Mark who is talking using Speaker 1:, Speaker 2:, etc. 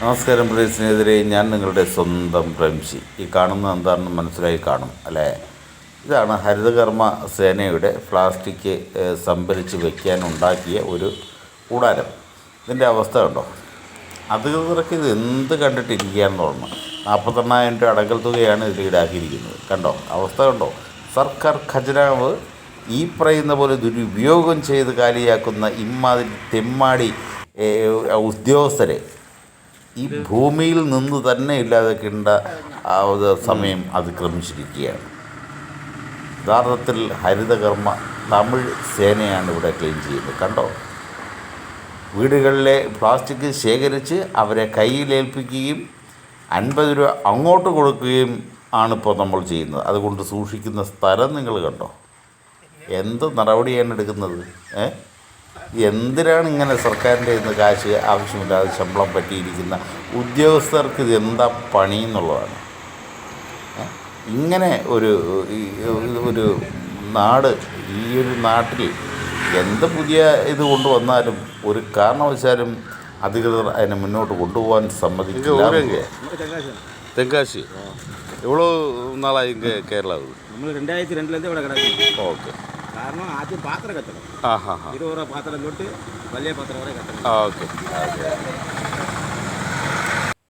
Speaker 1: നമസ്കാരം പ്രിയ സ്നേഹിതരെ ഞാൻ നിങ്ങളുടെ സ്വന്തം പ്രംശി ഈ കാണുന്ന എന്താണെന്ന് മനസ്സിലായി കാണും അല്ലേ? ഇതാണ് ഹരിതകർമ്മ സേനയുടെ പ്ലാസ്റ്റിക് സംഭരിച്ച് വയ്ക്കാൻ ഉണ്ടാക്കിയ ഒരു കൂടാരം. ഇതിന്റെ അവസ്ഥ കണ്ടോ? അധികൃതർക്ക് ഇത് എന്ത് കണ്ടിട്ടിരിക്കുകയാണെന്ന് തോന്നുന്നു നാൽപ്പത്തെണ്ണായിരം രൂപ അടക്കൽ തുകയാണ് ഇതിൽ ഈടാക്കിയിരിക്കുന്നത്. കണ്ടോ? അവസ്ഥ കണ്ടോ? സർക്കാർ ഖജനാവ് ഈ പറയുന്ന പോലെ ദുരുപയോഗം ചെയ്ത് കാലിയാക്കുന്ന ഇമ്മാതിരി തെമ്മാടി ഉദ്യോഗസ്ഥരെ ഈ ഭൂമിയിൽ നിന്ന് തന്നെ ഇല്ലാതാക്കേണ്ട ആ ഒരു സമയം അതിക്രമിച്ചിരിക്കുകയാണ്. യഥാർത്ഥത്തിൽ ഹരിതകർമ്മ തമിഴ് സേനയാണ് ഇവിടെ ക്ലീൻ ചെയ്യുന്നത്. കണ്ടോ? വീടുകളിലെ പ്ലാസ്റ്റിക് ശേഖരിച്ച് അവരെ കയ്യിലേൽപ്പിക്കുകയും അൻപത് രൂപ അങ്ങോട്ട് കൊടുക്കുകയും ആണിപ്പോൾ നമ്മൾ ചെയ്യുന്നത്. അതുകൊണ്ട് സൂക്ഷിക്കുന്ന സ്ഥലം നിങ്ങൾ കണ്ടോ? എന്ത് നടപടിയാണ് എടുക്കുന്നത്? ഏ? എന്തിനാണ് ഇങ്ങനെ സർക്കാരിന്റെ ഇന്ന് കാശ് ആവശ്യമില്ലാതെ ശമ്പളം പറ്റിയിരിക്കുന്ന ഉദ്യോഗസ്ഥർക്ക് ഇത് എന്താ പണി എന്നുള്ളതാണ്? ഇങ്ങനെ ഒരു ഒരു നാട് ഈ ഒരു നാട്ടിൽ എന്ത് പുതിയ ഇത് കൊണ്ടുവന്നാലും ഒരു കാരണവശാലും അധികൃതർ അതിനെ മുന്നോട്ട് കൊണ്ടുപോകാൻ സമ്മതിക്കില്ല
Speaker 2: തെങ്കാശി. എവ്വളോ നാളായി
Speaker 3: കേരള ഓക്കെ. ಕಾರಣ
Speaker 2: ಆದ್ಯ ಪಾತ್ರ ಗತ್ತಲ್ಲ ಇರುವವರ ಪಾತ್ರ ನೋಟಿ ಒಳ್ಳೆಯ ಪಾತ್ರವರೇ
Speaker 3: ಗತ್ತಲ್ಲ ಓಕೆ